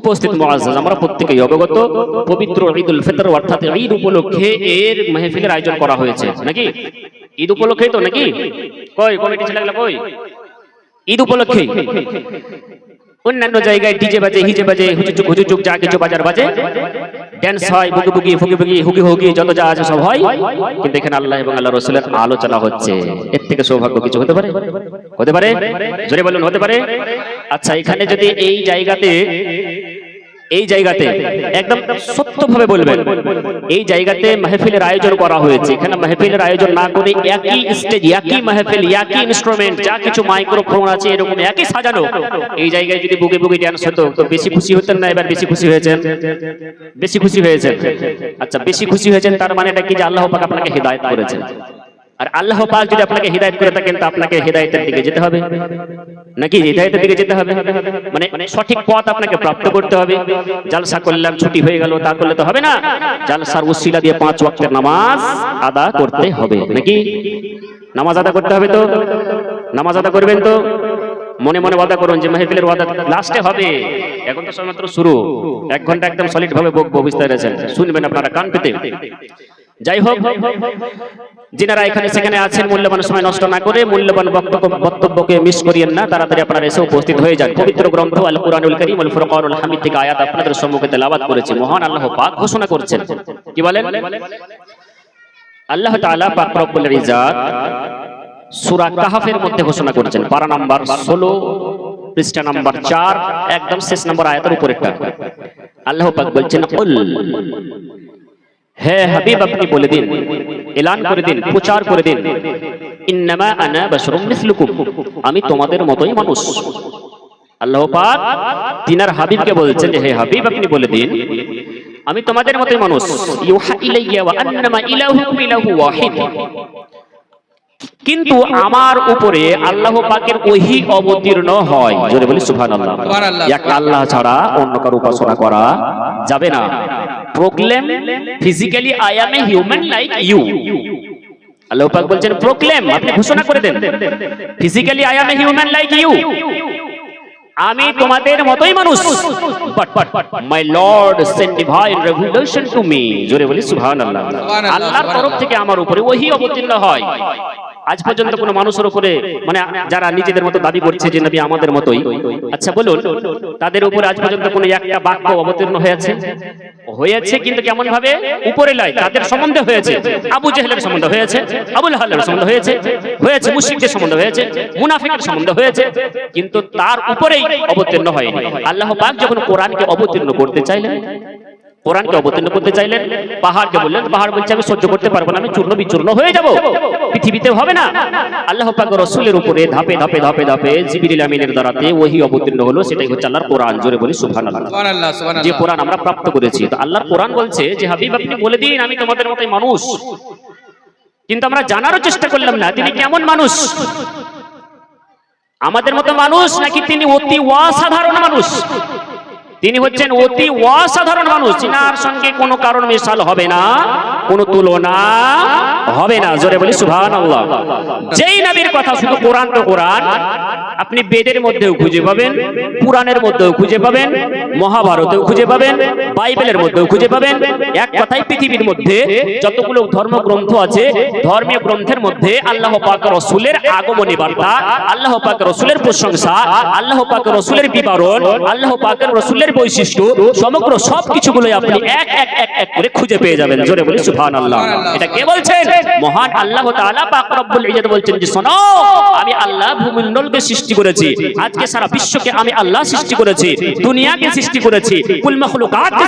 উপস্থিত মুআজ্জাজ, আমরা প্রত্যেকেই অবগত, পবিত্র ঈদুল ফিতর অর্থাৎ ঈদ উপলক্ষে এর মাহফিলের আয়োজন করা হয়েছে, নাকি? ঈদ উপলক্ষে তো, নাকি? কই, কমিটি ছেলেগুলা কই? ঈদ উপলক্ষে অন্যান্য জায়গায় ডিজে বাজে, হিজে বাজে হুচুচুক হুচুচুক যা কিছু বাজার বাজে ড্যান্স হয়, বুগি বুগি, ফুগি ফুগি, হুগি হুগি, যত যা আছে সব হয়। কিন্তু এখানে আল্লাহ এবং আল্লাহ রসুলের আলোচনা হচ্ছে। এর থেকে সৌভাগ্য কিছু হতে পারে? হতে পারে? জোরে বলুন, হতে পারে? আচ্ছা এখানে যদি এই জায়গাতে এই জায়গাতে একদম সত্যভাবে বলবেন, এই জায়গাতে মাহফিলের আয়োজন করা হয়েছে। এখানে মাহফিলের আয়োজন না করে একই স্টেজ একই মাহফিল, একই ইনস্ট্রুমেন্ট যা কিছু মাইক্রোফোন আছে, এরকম একই সাজানো। এই জায়গায় যদি বুকে বুকে ডান্স হতো, তো বেশি খুশি হতেন না? এবার বেশি খুশি হয়েছেন? বেশি খুশি হয়েছেন? আচ্ছা বেশি খুশি হয়েছেন, তার মানে এটা কি? যে আল্লাহ পাক আপনাকে হিদায়ত করেছেন। আর আল্লাহ পাক যদি আপনাকে হিদায়ত করে থাকেন, তো আপনাকে হিদায়তের দিকে যেতে হবে। নাকি হিদায়তের দিকে যেতে হবে? মানে সঠিক পথ আপনাকে প্রাপ্ত করতে হবে। জালসা করলাম, ছুটি হয়ে গেল, তা করলে তো হবে না। জালসার উসিলা দিয়ে পাঁচ ওয়াক্তের নামাজ আদা করতে হবে। নাকি? নামাজ আদা করতে হবে তো? নামাজ আদা করবেন তো? মনে মনে ওয়াদা করুন যে মাহফিলের ওয়াদা লাস্টে হবে। এখন তো সবেমাত্র শুরু। এক ঘণ্টা একদম সলিড ভাবে বকবো বুঝতে পেরেছেন শুনবেন আপনারা কান পেতে। যাই হোক যিনারা এখানে সেখানে আছেন, মূল্যবান সময় নষ্ট না করে মূল্যবান বক্তব্য বক্তব্যকে মিস করিয়েন না, তাড়াতাড়ি আপনারা এসে উপস্থিত হয়ে যান। পবিত্র গ্রন্থ আল কুরআনুল কারীম, আল ফুরকানুল হামিদ থেকে আয়াত আপনাদের সম্মুখে তেলাওয়াত করেছে। মহান আল্লাহ পাক ঘোষণা করছেন। কি বলেন? আল্লাহ তাআলা পাক রব্বুল ইজ্জাত সূরা কাহাফের মধ্যে ঘোষণা করেছেন। পারা নাম্বার 16 পৃষ্ঠা নাম্বার 4 একদম শেষ নাম্বার আয়াতের উপরেরটা। আল্লাহ পাক বলছেন কুল হে হাবিব, আপনি বলে দিন, এলান করে দিন, প্রচার করে দিন। ইন্নামা আনা বাশারুম মিসলুকুম, আমি তোমাদের মতোই মানুষ। আল্লাহ পাক তিনার হাবিবকে বলছেন যে, হে হাবিব, আপনি বলে দিন, আমি তোমাদের মতই মানুষ। ইউহা ইলাইয়া ওয়া আন্নামা ইলাহুকুম ইলাহু ওয়াহিদ। কিন্তু আমার উপরে আল্লাহ পাকের ওহি অবতীর্ণ হয়। জোরে বলি সুবহানাল্লাহ। এক আল্লাহ ছাড়া অন্য কারও উপাসনা করা যাবে না। Proclaim physically I am a human like you আল্লাহ পাক বলছেন প্রোক্লেম আপনি ঘোষণা করে দেন। Physically I am a human like you আমি তোমাদের মতোই মানুষ। But my lord send divine revolution to me জোরে বলি সুবহানাল্লাহ, আল্লাহর তরফ থেকে আমার উপরে ওহি অবতীর্ণ হয়। আজ পর্যন্ত কোনো মানুষের উপরে মানে যারা নিজেদের মতো দাবি করছে যে নবী আমাদের মতোই আচ্ছা বলুন, তাদের উপরে আজ পর্যন্ত কোনো একটা বাক্য অবতীর্ণ হয়েছে? হয়েছে কিন্তু কেমন ভাবে উপরে লয় তাদের সম্বন্ধে হয়েছে। আবু জেহেলের সম্বন্ধে হয়েছে, আবুল হালের সম্বন্ধে হয়েছে হয়েছে মুশরিকদের সম্বন্ধে হয়েছে, মুনাফিকের সম্বন্ধে হয়েছে, কিন্তু তার উপরেই অবতীর্ণ হয়নি। আল্লাহ পাক যখন কোরআনকে অবতীর্ণ করতে চাইলেন কোরআনকে অবতীর্ণ করতে চাইলেন পাহাড়কে বললেন পাহাড় বলছে আমি সহ্য করতে পারব না আমি চূর্ণ বিচূর্ণ হয়ে যাব পৃথিবীতে হবে না। আল্লাহ পাক রসুলের উপরে ধাপে ধাপে ধাপে ধাপে জিবিরিল আমিনের দ্বারাতে ওহি অবতীর্ণ হলো সেটাই হচ্ছে আল্লাহর কোরআন জোরে বলি সুবহানাল্লাহ। সুবহানাল্লাহ যে কোরআন আমরা প্রাপ্ত করেছি তো আল্লাহর কোরআন বলছে যে হাবিব আপনি বলে দিন আমি তোমাদের মতোই মানুষ। কিন্তু আমরা জানারও চেষ্টা করলাম না তিনি কেমন মানুষ? আমাদের মতো মানুষ নাকি তিনি অতি অসাধারণ মানুষ? তিনি হচ্ছেন অতি অসাধারণ মানুষ। যিনার সঙ্গে কোনো কারণ মেশাল হবে না, কোনো তুলনা হবে না। জোরে বলি সুভান আল্লাহ যেই নবীর কথা শুধু কোরআন তো কোরআন, আপনি বেদের মধ্যেও খুঁজে পাবেন, পুরাণের মধ্যেও খুঁজে পাবেন, মহাভারতেও খুঁজে পাবেন, বাইবেলের মধ্যেও খুঁজে পাবেন। এক কথাই পৃথিবীর মধ্যে যতগুলো ধর্মগ্রন্থ আছে, ধর্মীয় গ্রন্থের মধ্যে আল্লাহ পাক রসুলের আগমনী বার্তা, আল্লাহ পাক রসুলের প্রশংসা, আল্লাহ পাক রসুলের বিবরণ, আল্লাহ পাক রসুলের বৈশিষ্ট্য, সমগ্র সব কিছুগুলোই আপনি এক এক এক এক করে খুঁজে পেয়ে যাবেন। জোরে বলি, সুবহানাল্লাহ। এটা কে বলছেন? মহান আল্লাহ বলছেন যে, শোনো, আমি আল্লাহ ভূমণ্ডলকে সৃষ্টি করেছি। আজকে সারা বিশ্বকে আমি আল্লাহ সৃষ্টি করেছি, দুনিয়াকে সৃষ্টি করেছি, কুল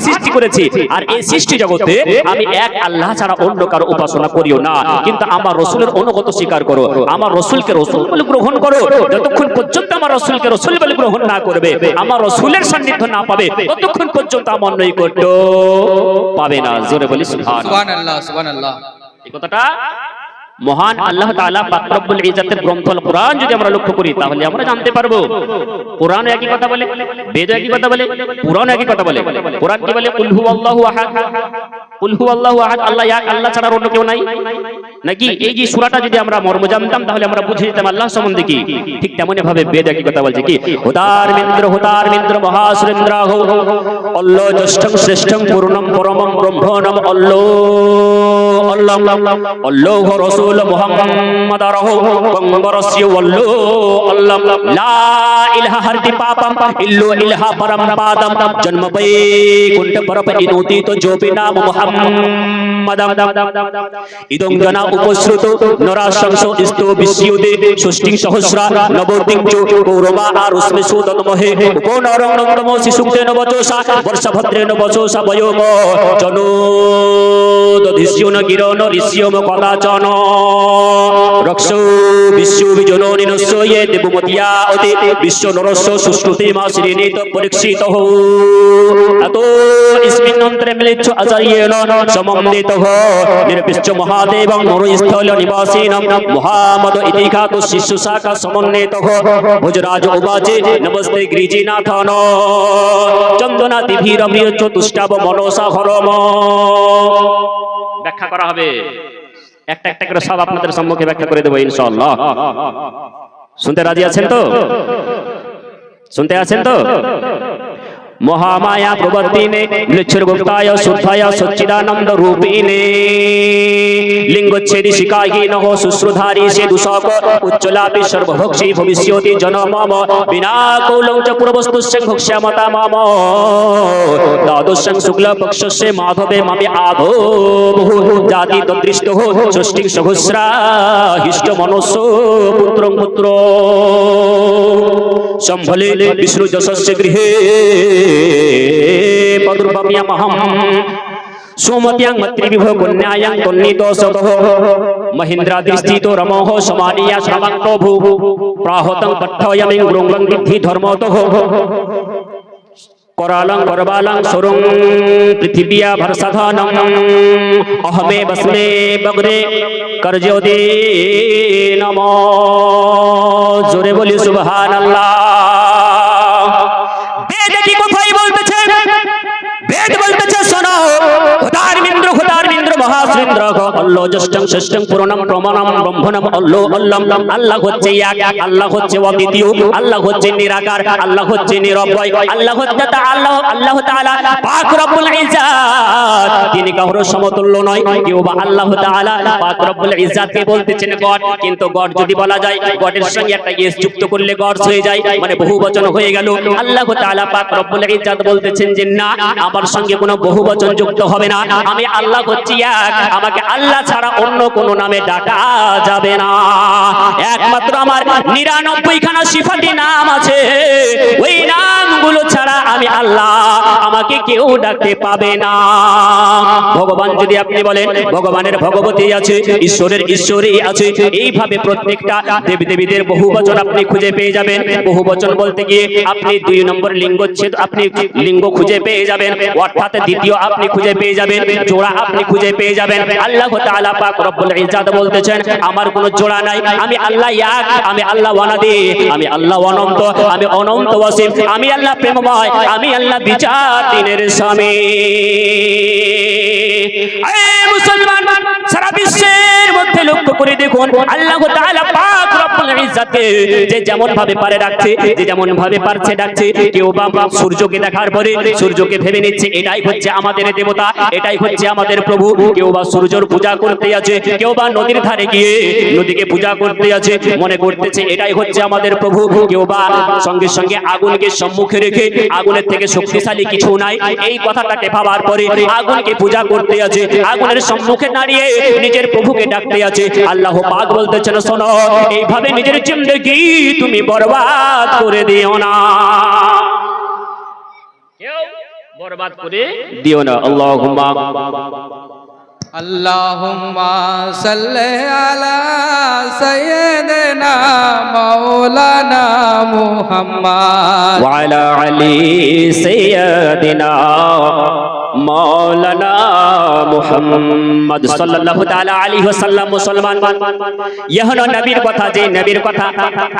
সৃষ্টি করেছি। আর এই সৃষ্টি জগতে আমি এক আল্লাহ ছাড়া অন্য কারও উপাসনা করিও না। কিন্তু আমার রসুলের অনুগত স্বীকার করো, আমার রসুলকে রসুল বলে গ্রহণ করো। যতক্ষণ পর্যন্ত আমার রসুলকে রসুল বলে গ্রহণ না করবে, আমার রসুলের সান্নিধ্য না পাবে। ততক্ষণ পর্যন্ত আমার নৈকট্য পাবে না। জোরে বলি সুবহানাল্লাহ। সুবহানাল্লাহ সুবহানাল্লাহ। এই কথাটা মহান আল্লাহ তাআলা পাক রব্বুল গ্রন্থ কোরআন যদি আমরা লক্ষ্য করি, তাহলে আমরা জানতে পারব। কোরআন একই কথা বলে, বেদ একই কথা বলে পুরাণ একই কথা বলে। কোরআন কি বলে? কুল হুয়াল্লাহু আহাদ। কুল হু আহাদ। আল্লাহ আল্লাহ ছাড়া অন্য কেউ নাই? নাকি এই যে সূরাটা যদি আমরা মর্ম জানতাম, তাহলে আমরা বুঝে যেতাম আল্লাহ সম্বন্ধে কি? ঠিক তেমনই ভাবে বেদ একই কথা বলছে কি? হুদার মিন্দ্র হুদার মিন্দ্র, মহাসুরেন্দ্র, হো অল্ল জ্যেষ্ঠং শ্রেষ্ঠং পূর্ণম পরমম ব্রহ্মণম অল্ল অল্লাহ অল্লাহ রসুল। জনা উপশ্রুত নরাশংস ইস্তো বিস্যুদে ষষ্ঠী সহস্রা নবদিং চো আর উস্মে সুদতমহে উপনরং নন্দম শিশুক্তেন বচসা বর্ষভদ্রেন বচসা বয়োগ জনো দধিষ্যুন গিরণ ঋষ্যম কদাচন। রক্ষ বিশ্ব বিজন নিনস্য ইয়ে দেবমতিয়া অতি বিশ্ব নরস্য সুশ্রুতি মা শ্রীনীত পরীক্ষিত হো এত ইস্মিন্নন্ত্রে মিলিচ্ছ আচার্যেন সমন্বিত নিরপিশ্চ মহাদেবং মরুস্থল নিবাসীন মহামদ ইতি খ্যাত শিষ্য শাখা সমন্বিত ভুজরাজ উবাচে নমস্তে গিরিজিনাথন। চন্দনা তিভিরমিয় চতুষ্টাব মনসা হরম। ব্যাখ্যা করা হবে। একটা একটা করে সব আপনাদের সম্মুখে ব্যাখ্যা করে দেবো, ইনশাআল্লাহ। শুনতে রাজি আছেন তো? শুনতে আছেন তো? মহামায়া প্রবর্তিনে মৃচ্ছুর্গুপ্তায় শুদ্ধায়, সচ্চিদানন্দ রূপিণে। লিঙ্গচ্ছেদি শিকাহীন হো শুশ্রুধারি সে দুষক উচ্চলাপি সর্বভক্ষী ভবিষ্যতি জনমম। বিনা কৌলং চ পূর্বস্তুস্য ভক্ষ্যামতা মম। দ্বাদশং শুক্ল পক্ষস্য মাধবে মামি আধো জাতি তদৃষ্ট ষষ্ঠী সহস্রা, হিষ্ট মনস্য পুত্রং পুত্র। সম্ভলে বিষ্ণু যশস্য গৃহে पदुर्भव्यमहम सोमत्यांग मत्रिविभ कन्यायांग तन्नी दोषतः तो समानिया श्रमंतो भू। प्राहोतं पट्ठयमिं गुरुंगं विद्धि धर्मतः। करालं करबालं सुरुं भरसधानं। अहमे बस्मे बगरे कर्ज्योति नमो जोरे बोली सुभान अल्लाह তিনি কারও সমতুল্য নয়, কেউ বা আল্লাহ তাআলা বলতেছেন গড, কিন্তু গড যদি বলা যায়, গডের সঙ্গে একটা ইয়েস যুক্ত করলে গড হয়ে যায় মানে বহু বচন হয়ে গেল। আল্লাহ তাআলা পাক রব্বুল ইজ্জাত বলতেছেন যে, না, আমার সঙ্গে কোনো বহু বচন যুক্ত হবে না, আমি আল্লাহ হচ্ছি এক আমাকে আল্লাহ ছাড়া অন্য কোনো নামে ডাকা যাবে না। একমাত্র আমার নিরানব্বই খানা সিফাতি নাম আছে। ওই নামগুলো ছাড়া আমি আল্লাহ আমাকে কেউ ডাকতে পাবে না। ভগবান যদি আপনি বলেন, ভগবানের ভগবতী আছে, ঈশ্বরের ঈশ্বরী আছে, এইভাবে প্রত্যেকটা দেবী দেবীদের বহু বচন আপনি খুঁজে পেয়ে যাবেন। বহু বচন বলতে গিয়ে আপনি দুই নম্বর লিঙ্গচ্ছেদ আপনি লিঙ্গ খুঁজে পেয়ে যাবেন। অর্থাৎ দ্বিতীয় আপনি খুঁজে পেয়ে যাবেন, জোড়া আপনি খুঁজে পেয়ে যাবেন। আল্লাহ তাআলা পাক রব্বুল ইজ্জাত বলতেছেন, আমার কোনো জোড়া নাই, আমি আল্লাহ এক, আমি আল্লাহ ওয়ানাদি, আমি আল্লাহ অনন্ত, আমি অনন্ত ওয়াসিম, আমি আল্লাহ প্রেমময়, আমি আল্লাহ বিচার দিনের স্বামী। ऐ মুসলমান সারা বিশ্বের মধ্যে লক্ষ্য করে দেখুন, আল্লাহ তাআলা পাক রব্বুল ইজ্জাতকে যে যেমন ভাবে পারে রাখছে যে যেমন ভাবে পারছে ডাকছে, কেউ বা সূর্যকে দেখার পরে সূর্যকে ভেবে নিচ্ছে, এটাই হচ্ছে আমাদের দেবতা, এটাই হচ্ছে আমাদের প্রভু। কেউ বা সূর্যর পূজা করতে আছে, কেউ বা নদীর ধারে গিয়ে নদীকে পূজা করতে আছে, মনে করতেছে এটাই হচ্ছে আমাদের প্রভু। কেউ বা সঙ্গে সঙ্গে আগুনকে সম্মুখে রেখে, আগুনের থেকে শক্তিশালী কিছু নাই, এই কথাটাকে ভাবার পরে আগুনকে পূজা করতে আছে, আগুনের সম্মুখে দাঁড়িয়ে নিজের প্রভুকে ডাকতে আছে। আল্লাহ পাক বলতেছেন শোনো এইভাবে নিজের জিন্দগি তুমি বরবাদ করে দিও না। বরবাদ করে দিও না। আল্লাহ আল্লাহুম্মা সাল্লি আলা সাইয়্যিদিনা মাওলানা মুহাম্মদ। ওয়া আলা আলি সাইয়্যিদিনা মাওলানা সাল্লাল্লাহু তাআলা আলাইহি ওয়াসাল্লাম মুসলমান। নবীর কথা, যে নবীর কথা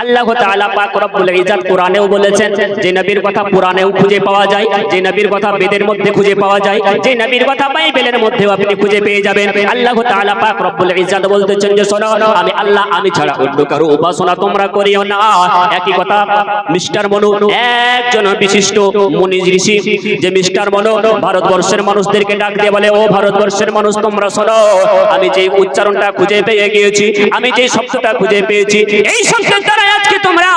আল্লাহ তাআলা পাক রব্বুল ইজ্জত কোরআনেও বলেছেন, যে নবীর কথা কোরআনেও খুঁজে পাওয়া যায়, যে নবীর কথা বেদের মধ্যে খুঁজে পাওয়া যায়, যে নবীর কথা বাইবেলের মধ্যেও আপনি খুঁজে পেয়ে যাবেন। আল্লাহ তাআলা পাক রব্বুল ইজ্জত বলতেছেন যে, শোনো, আমি আল্লাহ, আমি ছাড়া অন্য কারও উপাসনা তোমরা করিও না। একই কথা, মিস্টার মনু, একজন বিশিষ্ট মুনি ঋষি, যে মিস্টার মনু ভারতবর্ষের মানুষদেরকে ডাক দিয়ে বলে, ও ভারতবর্ষের মানুষ, তোমরা শোনো, আমি যে উচ্চারণটা খুঁজে পেয়ে গিয়েছি, আমি যে শব্দটা খুঁজে পেয়েছি, এই শব্দের দ্বারা আজকে তোমরা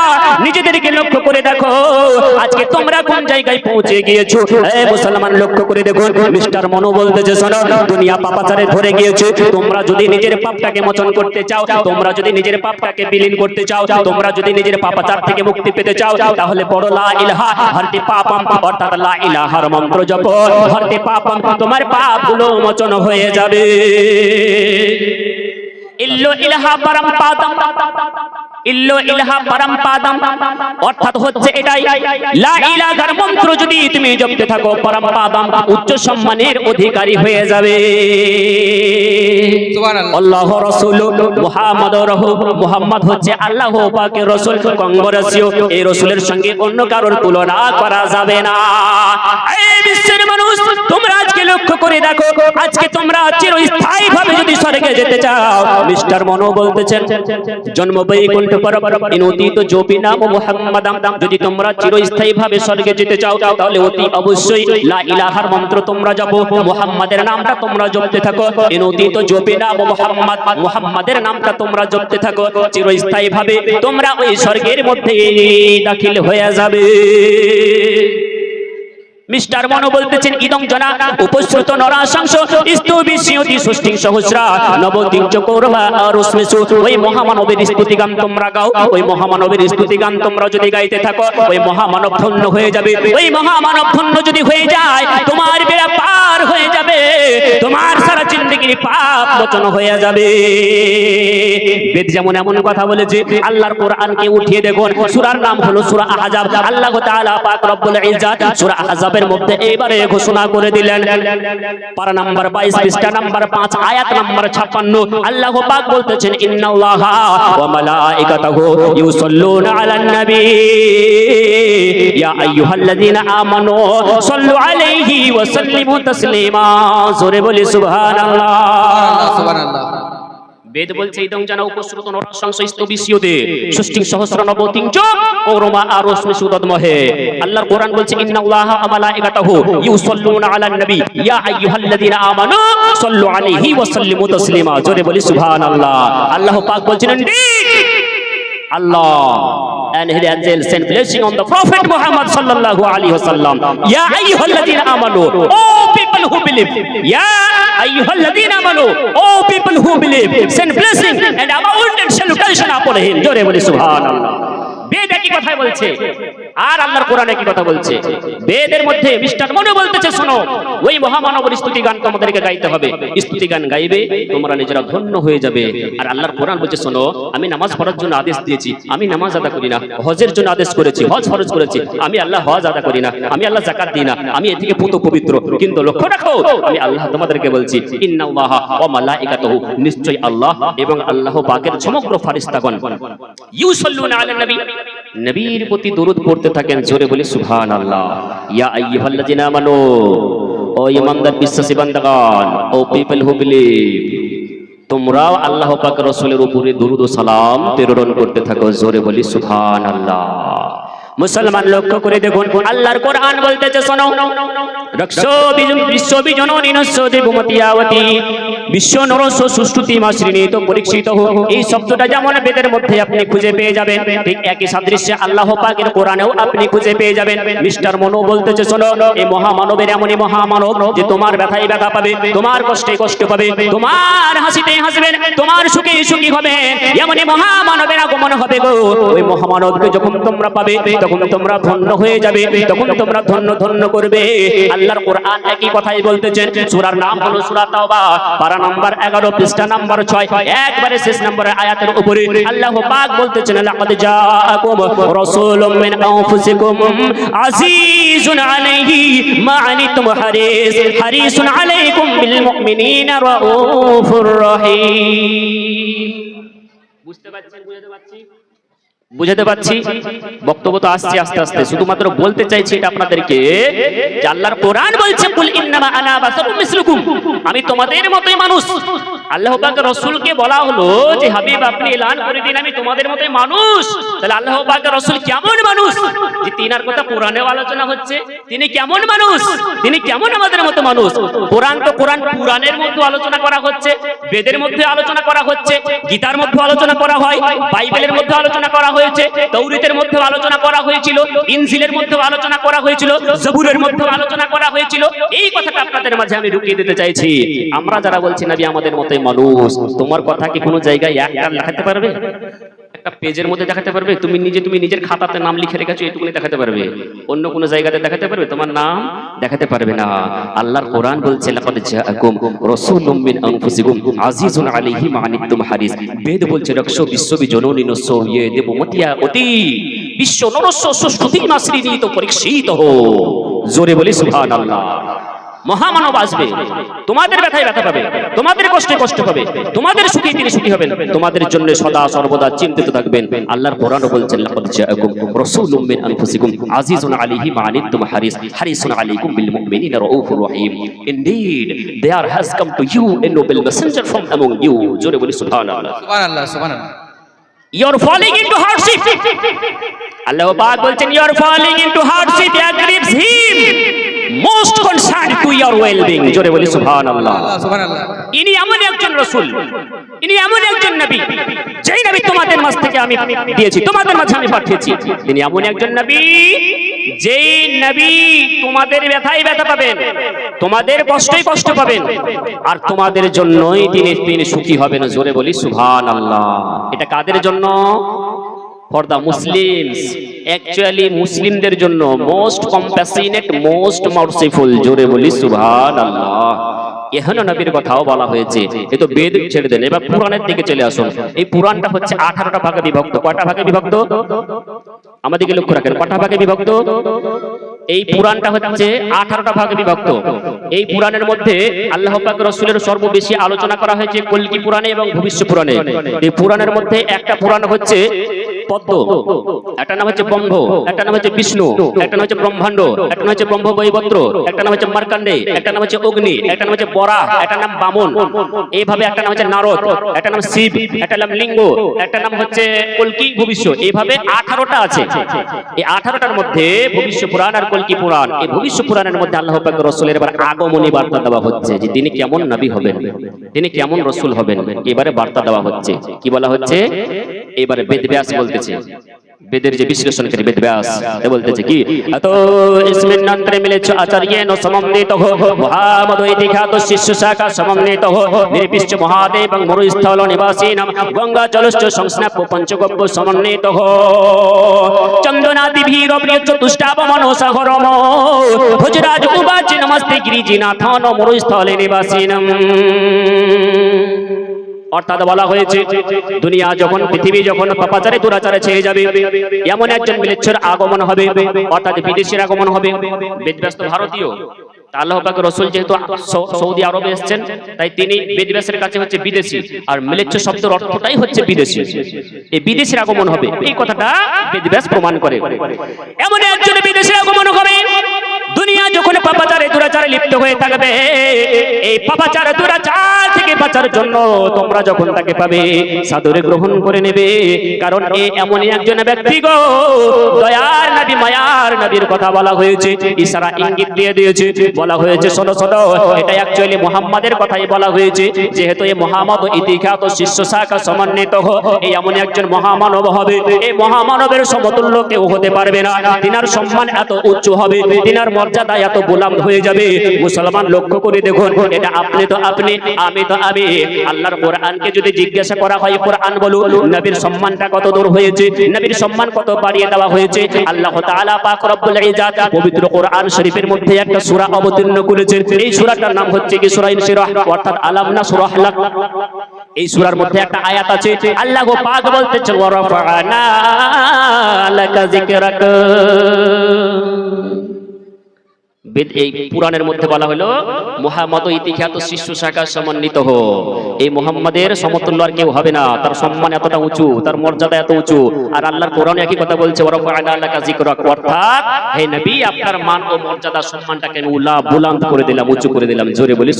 নিজেদেরকে লক্ষ্য করে দেখো, আজকে তোমরা কোন জায়গায় পৌঁছে গিয়েছো? এ মুসলমান, লক্ষ্য করে দেখো, মিস্টার মনু বলতেছে, শোনো, দুনিয়া পাপাচারে ধরে গিয়েছে, তোমরা যদি নিজের পাপটাকে মোচন করতে চাও, তোমরা যদি নিজের পাপটাকে বিলীন করতে চাও, তোমরা যদি নিজের পাপাচার থেকে মুক্তি পেতে চাও, তাহলে বড় লা ইলাহা হরতে পাপম, অর্থাৎ লা ইলাহার মন্ত্র জপ হরতে পাপম তোমার পাপগুলো মোচন হয়ে যাবে। ইল্লো ইলাহা পরম পাদম ইল্লো ইলাহা পরম পাদম অর্থাৎ হচ্ছে এটাই। লা ইলাহার মন্ত্র যদি তুমি জপতে থাকো পরম পাদম উচ্চ সম্মানের অধিকারী হয়ে যাবে। সুবহানাল্লাহ। আল্লাহ রসুল মুহাম্মদ মুহাম্মদ হচ্ছে আল্লাহ পাকের রসুল। কংগ্রেসীয় এই রসুলের সঙ্গে অন্য কারোর তুলনা করা যাবে না। এই বিশ্বের মানুষ তোমরা আজকে লক্ষ্য করে দেখো আজকে তোমরা চিরস্থায়ী যদি স্বর্গে যেতে চাও মিস্টার মনো বলতেছেন জন্ম বৈকুণ্ঠ পরম ইনতীত জপি নাম মুহাম্মাদাম। যদি তোমরা চিরস্থায়ী ভাবে স্বর্গে যেতে চাও, তাহলে অতি অবশ্যই লা ইলাহার মন্ত্র তোমরা জপো। মুহাম্মাদের নামটা তোমরা জপতে থাকো। ইনতীত জপি নাম মুহাম্মদ। মুহাম্মাদের নামটা তোমরা জপতে থাকো। চিরস্থায়ী ভাবে তোমরা ওই স্বর্গের মধ্যে দাখিল হয়ে যাবে। মিস্টার মনো বলতেছেন, ইদং জনা উপশ্রুত নরাশাংশ স্তবি সিয়তি ষষ্ঠী সহস্রা নবদিঞ্চ আর রশ্মিসু ওই মহামানবের স্তুতি গান তোমরা গাও, ওই মহামানবের স্তুতি গান তোমরা যদি গাইতে থাকো, ওই মহামানব ধন্য হয়ে যাবে, ওই মহামানব ধন্য যদি হয়ে যায়, তোমার পাপ মোচন হয়ে যাবে। বেদ যেমন এমন কথা বলেছে, আল্লাহর কোরআনকে উঠিয়ে দেখুন। নাম হলো আল্লাহ তাআলা পাক রব্বুল ইজ্জাত সূরা আহজাবের মধ্যে ঘোষণা করে দিলেন। পারা নাম্বার 22 পৃষ্ঠা নাম্বার 5 আয়াত নাম্বার 56 আল্লাহ পাক বলতেছেন, ইন্নাল্লাহা ওয়া মালাইকাতাহু ইউসাল্লুনা আলান নবী। ইয়া আমানু সাল্লু আলাইহি ওয়া সাল্লিমু তাসলিমা। জোরে বলি, সুবহানাল্লাহ। সুবহানাল্লাহ বেদ বলছে ইদং জানা উপশ্রুত নরসংস স্তবিষ্যতে ষষ্ঠী সহস্র নবতিং চ ওরমা আর সুদদমহে। আল্লাহর কোরআন বলছে ইন্নাল্লাহা ওয়া মালাইকাতাহু ইউসাল্লুনা আলান নবী। ইয়া আইয়ুহাল্লাযীনা আমানু সাল্লু আলাইহি ওয়া সাল্লিমু তাসলিমা। জোরে বলি সুবহানাল্লাহ। আল্লাহ পাক বলছেন Allah and his angels send blessing on the Prophet Muhammad sallallahu alaihi wasallam. Ya ayyuhalladhina amanu, oh people who believe. Ya ayyuhalladhina amanu, oh people who believe. Send blessing and abundant salutation upon him. জোরে বলি সুবহানাল্লাহ। বেদ একই কথাই বলছে আর আল্লাহর কোরআন একই কথা বলছে? বেদের মধ্যে মিস্টার মনে বলতেছে, শোনো, ওই মহামানবের স্তুতি গান তোমাদেরকে গাইতে হবে। স্তুতি গান গাইবে, তোমরা নিজেরা ধন্য হয়ে যাবে। আর আল্লাহর কোরআন বলছে, শোনো, আমি নামাজ পড়ার জন্য আদেশ দিয়েছি, আমি নামাজ আদা করি না, হজের জন্য আদেশ করেছি, হজ ফরজ করেছি, আমি আল্লাহ হজ আদা করি না, আমি আল্লাহ জাকাত দিই না, আমি এ থেকে পুত পবিত্র। কিন্তু লক্ষ্য রাখো, আমি আল্লাহ তোমাদেরকে বলছি, ইন্নাল্লাহা ওয়া মালাইকাতুহু নিশ্চয় আল্লাহ এবং আল্লাহ পাকের সমগ্র ফারিস্তাগণ। ইউসাল্লুনা আলা নবী। নবীর প্রতি দরুদ পড়তে থাকেন জোরে বলি সুবহানাল্লাহ। ইয়া আইয়ুহাল্লাযিনা ও ইমানদার বিশ্বাসী বান্দাগণ, ও পিপল হু বিলিভ তোমরাও আল্লাহ পাক রসুলের উপরে দুরুদ ও সালাম প্রেরণ করতে থাকো জোরে বলি সুবহানাল্লাহ। মুসলমান লক্ষ্য করে দেখুন, আল্লাহর কোরআন বলতেছে, শোনো, রক্ষো বিশ্ব বিজননী, নস্য দেবমতিয়াবতী বিশ্ব সুশ্রুতি মা পরীক্ষিত হোক। এই শব্দটা যেমন বেদের মধ্যে আপনি খুঁজে পেয়ে যাবেন, ঠিক একই সাদৃশ্যে আল্লাহ পাকের কোরআনেও আপনি খুঁজে পেয়ে যাবেন। মিস্টার মনো বলতেছে, শোনো, এই মহামানবের এমনই মহামানব যে তোমার ব্যথা পাবে, তোমার কষ্টে কষ্ট পাবে, তোমার হাসিতে হাসবেন, তোমার সুখে সুখী হবে। এমনই মহামানবের আগমন হবে গো। ওই মহামানবকে যখন তোমরা পাবে, তখন তোমরা ধন্য হয়ে যাবে, তখন তোমরা ধন্য ধন্য করবে। আল্লাহর কোরআন একই কথাই বলতেছেন, সূরার নাম হলো তাওবা। পারা নাম্বার 11 পৃষ্ঠা নাম্বার ছয়। একবারে শেষ নম্বরের আয়াতের উপরে আল্লাহ পাক বলতেছেন, লাকাদ জাআকুম রাসূলুম মিন আনফুসিকুম আজিজুন আলাইহি মা আনিতুম হারিস। হারিসুন আলাইকুম বিল মুমিনিনা রাউফুর রহিম। বুঝতে পারছেন, বুঝতে পারছি? বুঝাতে পারছি? বক্তব্য তো আসছে আস্তে আস্তে। শুধুমাত্র বলতে চাইছি এটা আপনাদেরকে যে আল্লাহর কোরআন বলছে, কুল ইন্নামা আনা বাশারুম মিসলুকুম। আমি তোমাদের মতোই মানুষ। আল্লাহ পাক রাসূলকে বলা হলো যে, হাবিব, আপনি এলান করে দিন, আমি তোমাদের মতোই মানুষ। তাহলে আল্লাহ পাক রাসূল কেমন মানুষ? যে তিনার কথা কোরআনেও আলোচনা হচ্ছে, তিনি কেমন মানুষ? তিনি কেমন আমাদের মতো মানুষ? কোরআন তো কোরআন, পুরাণের মধ্যে আলোচনা করা হচ্ছে, বেদের মধ্যে আলোচনা করা হচ্ছে, গীতার মধ্যে আলোচনা করা হয়, বাইবেলের মধ্যে আলোচনা করা হয়েছে তৌরিতের মধ্যে আলোচনা করা হয়েছিল, ইনজিলের মধ্যে আলোচনা করা হয়েছিল, জবুরের মধ্যে আলোচনা করা হয়েছিল। এই কথাটা আপনাদের মাঝে আমি ঢুকিয়ে দিতে চাইছি। আমরা যারা বলছি, নবী আমাদের মতোই মানুষ তোমার কথা কি কোনো জায়গায় একটা লেখাতে পারবে? একটা পেজের মধ্যে দেখাতে পারবে, তুমি নিজে, তুমি নিজের খাতাতে নাম লিখে রেখেছো, এটুকুনি দেখাতে পারবে। অন্য কোনো জায়গাতে দেখাতে পারবে, তোমার নাম দেখাতে পারবে না। আল্লাহর কোরআন বলছে, লাকাদ জাআকুম রাসূলুম মিন আনফুসিকুম আজিজুন আলাইহি মা আনিতুম হারিস বেদ বলছে রক্ষ বিশ্ববি ইয়ে দেবমতিয়া অতি। বিশ্ব নরস্য নিত পরীক্ষিত হো জোরে বলি, সুবহানাল্লাহ। মহামানব আসবে। তোমাদের ব্যথায় ব্যথা পাবে তোমাদের কষ্টে কষ্ট পাবে তোমাদের সুখে তিনি সুখী হবেন। তোমাদের জন্য সদা সর্বদা চিন্তিত থাকবেন। আল্লাহর কোরআন বলছেন লাকাদ জাআকুম রাসূলুম মিন আনফুসিকুম আজিজুন আলাইহি মা আনিতুম হারিস হারিসুন আলাইকুম বিল মুমিনিনা রাউফুর রহিম। Indeed there has come to you a noble messenger from among you. জোরে বলি সুবহানাল্লাহ। সুবহানাল্লাহ সুবহানাল্লাহ। You are falling into hardship আল্লাহ পাক বলছেন are falling into hardship that grieves him concerned to your well being জোরে বলি সুবহানাল্লাহ। সুবহানাল্লাহ ইনি এমন একজন রসুল ইনি এমন একজন নবী যেই নবী তোমাদের মাঝ থেকে আমি দিয়েছি তোমাদের মাঝে আমি পাঠিয়েছি। তিনি এমন একজন নবী যেই নবী তোমাদের ব্যথায় ব্যথা পাবেন তোমাদের কষ্টই কষ্ট পাবেন আর তোমাদের জন্যই তিনি তিনি সুখী হবেন। জোরে বলি সুভান আল্লাহ এটা কাদের জন্য? ফর দ্য মুসলিমস অ্যাকচুয়ালি মুসলিমদের জন্য মোস্ট কম্প্যাসিনেট মোস্ট মার্সিফুল জোরে বলি সুভান এখানে নবীর কথাও বলা হয়েছে। এ তো বেদ ছেড়ে দেন। এবার পুরাণের দিকে চলে আসুন। এই পুরাণটা হচ্ছে আঠারোটা ভাগে বিভক্ত। কয়টা ভাগে বিভক্ত? আমাদেরকে লক্ষ্য রাখেন। কটা ভাগে বিভক্ত? এই পুরাণটা হচ্ছে আঠারোটা ভাগে বিভক্ত। এই পুরাণের মধ্যে আল্লাহ পাক রসুলের সর্ববেশি আলোচনা করা হয়েছে কল্কি পুরাণে এবং ভবিষ্য পুরাণে। এই পুরাণের মধ্যে একটা পুরাণ হচ্ছে পদ্ম। একটা নাম হচ্ছে ব্রহ্ম একটা নাম হচ্ছে বিষ্ণু। একটা নাম হচ্ছে ব্রহ্মাণ্ড। একটা নাম হচ্ছে ব্রহ্ম বৈবত্র একটা নাম হচ্ছে মার্কান্ডে একটা নাম হচ্ছে অগ্নি। একটা নাম হচ্ছে বরা, একটা নাম বামন, এইভাবে একটা নাম হচ্ছে নারদ, একটা নাম শিব, একটা নাম লিঙ্গ, একটা নাম হচ্ছে কল্কি ভবিষ্য, এইভাবে আঠারোটা আছে। এই আঠারোটার মধ্যে ভবিষ্য পুরাণ আর কল্কি পুরাণ, এই ভবিষ্য পুরাণের মধ্যে আল্লাহ রসুলের এবার আগমনী বার্তা দেওয়া হচ্ছে যে তিনি কেমন নবী হবেন, তিনি কেমন রসুল হবেন, এবারে বার্তা দেওয়া হচ্ছে। কি বলা হচ্ছে? এবারে বেদব্যাস বলতেছে বেদের যে বিশ্লেষণকারী বেদব্যাস এ বলতেছে কি? এত ইসমিন নন্ত্রে মিলেছ আচার্য ন সমন্বিত হো, মহামদ ইতিখ্যাত শিষ্য শাখা সমন্বিত হো। নির্বিশ্ব মহাদেব এবং মরুস্থল নিবাসী নাম গঙ্গা জলশ্চ সংস্নাপ পঞ্চগব্য সমন্বিত হো। চন্দনাদি ভীর প্রিয় চতুষ্টাব মনসহরম ভুজরাজ উবাচ নমস্তে গিরিজিনাথ মরুস্থলে নিবাসী অর্থাৎ বলা হয়েছে, দুনিয়া যখন, পৃথিবী যখন পাপাচারে দুরাচারে ছেড়ে যাবে, এমন একজন মিলেচ্ছর আগমন হবে, অর্থাৎ বিদেশের আগমন হবে বেদব্যস্ত ভারতীয়। আল্লাহ রসুল যেহেতু সৌদি আরবে এসেছেন, তাই তিনি বেদব্যাসের কাছে হচ্ছে বিদেশি, আর মিলেচ্ছ শব্দের অর্থটাই হচ্ছে বিদেশি। এই বিদেশের আগমন হবে, এই কথাটা বেদব্যাস প্রমাণ করে। এমন একজন বিদেশের আগমন হবে দুনিয়া যখন পাপাচারে দুরাচারে লিপ্ত হয়ে থাকবে, এই পাপাচার দুরাচার থেকে বাঁচার জন্য তোমরা যখন তাকে পাবে, সাদরে গ্রহণ করে নেবে। কারণ এ এমনই একজন ব্যক্তি গো, দয়ার নবী, মায়ার নবীর কথা বলা হয়েছে, ইশারা ইঙ্গিত দিয়ে দিয়েছে, বলা হয়েছে, শোনো শোনো, এটা অ্যাকচুয়ালি মোহাম্মদের কথাই বলা হয়েছে, যেহেতু এই মোহাম্মদ ইতিখ্যাত শিষ্য শাখা সমন্বিত এই এমন একজন মহামানব হবে। এই মহামানবের সমতুল্য কেউ হতে পারবে না। তিনার সম্মান এত উচ্চ হবে, তিনার মর্যাদা এত গোলাম হয়ে যাবে। মুসলমান লক্ষ্য করে দেখুন, এটা আপনি তো আপনি, আমি তো আমি। আল্লাহর কোরআনকে যদি জিজ্ঞাসা করা হয়, কোরআন বলুন, নবীর সম্মানটা কত দূর হয়েছে, নবীর সম্মান কত বাড়িয়ে দেওয়া হয়েছে, আল্লাহ তাআলা পাক রব্বুল ইজ্জাত পবিত্র কোরআন শরীফের মধ্যে একটা সূরা অবতীর্ণ করেছেন। এই সূরাটার নাম হচ্ছে কি? সূরা ইনশিরাহ, অর্থাৎ আলাম না সূরা হালাক এই সূরার মধ্যে একটা আয়াত আছে, আল্লাহ গো পাক বলতেছে, ওয়া রাফা'না লাকা যিকরাক। এই পুরাণের মধ্যে বলা হলো মোহাম্মদ ইতিখ্যাত শিষ্য শাখা সমন্বিত হো। এই মোহাম্মদের সমতুল্য আর কেউ হবে না। তার সম্মান এতটা উঁচু, তার মর্যাদা এত উঁচু। আর আল্লাহর কোরআন একই কথা বলছে অর্থাৎ, হে নবী, আপনার মান ও মর্যাদা সম্মানটাকে আমি উলা বুলান্ত করে দিলাম, উঁচু করে দিলাম। জোরে বলি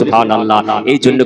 এই জন্য